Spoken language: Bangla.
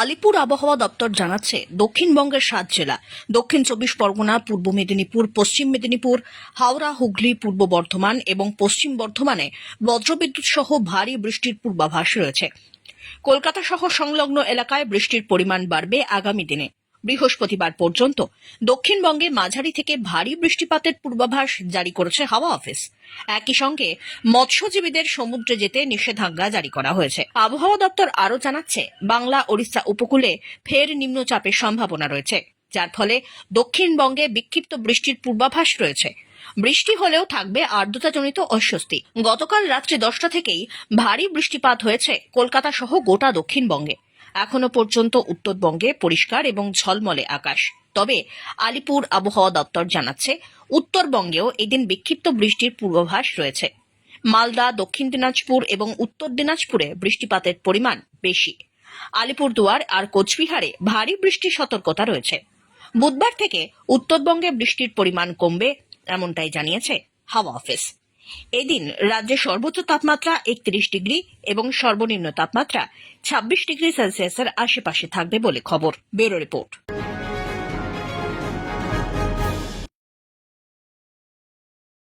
আলিপুর আবহাওয়া দপ্তর জানাচ্ছে, দক্ষিণবঙ্গের সাত জেলা, দক্ষিণ চব্বিশ পরগনা, পূর্ব মেদিনীপুর, পশ্চিম মেদিনীপুর, হাওড়া, হুগলি, পূর্ব বর্ধমান এবং পশ্চিম বর্ধমানে বজ্রবিদ্যুৎ সহ ভারী বৃষ্টির পূর্বাভাস রয়েছে। কলকাতা সহ সংলগ্ন এলাকায় বৃষ্টির পরিমাণ বাড়বে আগামী দিনে। বৃহস্পতিবার পর্যন্ত দক্ষিণবঙ্গে মাঝারি থেকে ভারী বৃষ্টিপাতের পূর্বাভাস জারি করেছে হাওয়া অফিস। একই সঙ্গে মৎস্যজীবীদের সমুদ্রে যেতে নিষেধাজ্ঞা জারি করা হয়েছে। আবহাওয়া দপ্তর আরও জানাচ্ছে, বাংলা, ওড়িশা উপকূলে ফের নিম্নচাপের সম্ভাবনা রয়েছে, যার ফলে দক্ষিণবঙ্গে বিক্ষিপ্ত বৃষ্টির পূর্বাভাস রয়েছে। বৃষ্টি হলেও থাকবে আর্দ্রতাজনিত অস্বস্তি। গতকাল রাত্রি দশটা থেকেই ভারী বৃষ্টিপাত হয়েছে কলকাতা সহ গোটা দক্ষিণবঙ্গে। এখনও পর্যন্ত উত্তরবঙ্গে পরিষ্কার এবং ঝলমলে আকাশ। তবে আলিপুর আবহাওয়া দপ্তর জানাচ্ছে, উত্তরবঙ্গেও এদিন বিক্ষিপ্ত বৃষ্টির পূর্বাভাস রয়েছে। মালদা, দক্ষিণ দিনাজপুর এবং উত্তর দিনাজপুরে বৃষ্টিপাতের পরিমাণ বেশি। আলিপুরদুয়ার আর কোচবিহারে ভারী বৃষ্টির সতর্কতা রয়েছে। বুধবার থেকে উত্তরবঙ্গে বৃষ্টির পরিমাণ কমবে, এমনটাই জানিয়েছে হাওয়া অফিস। এদিন রাজ্যে সর্বোচ্চ তাপমাত্রা একত্রিশ ডিগ্রি এবং সর্বনিম্ন তাপমাত্রা ছাব্বিশ ডিগ্রি সেলসিয়াসের আশেপাশে থাকবে বলে খবর। Bureau report.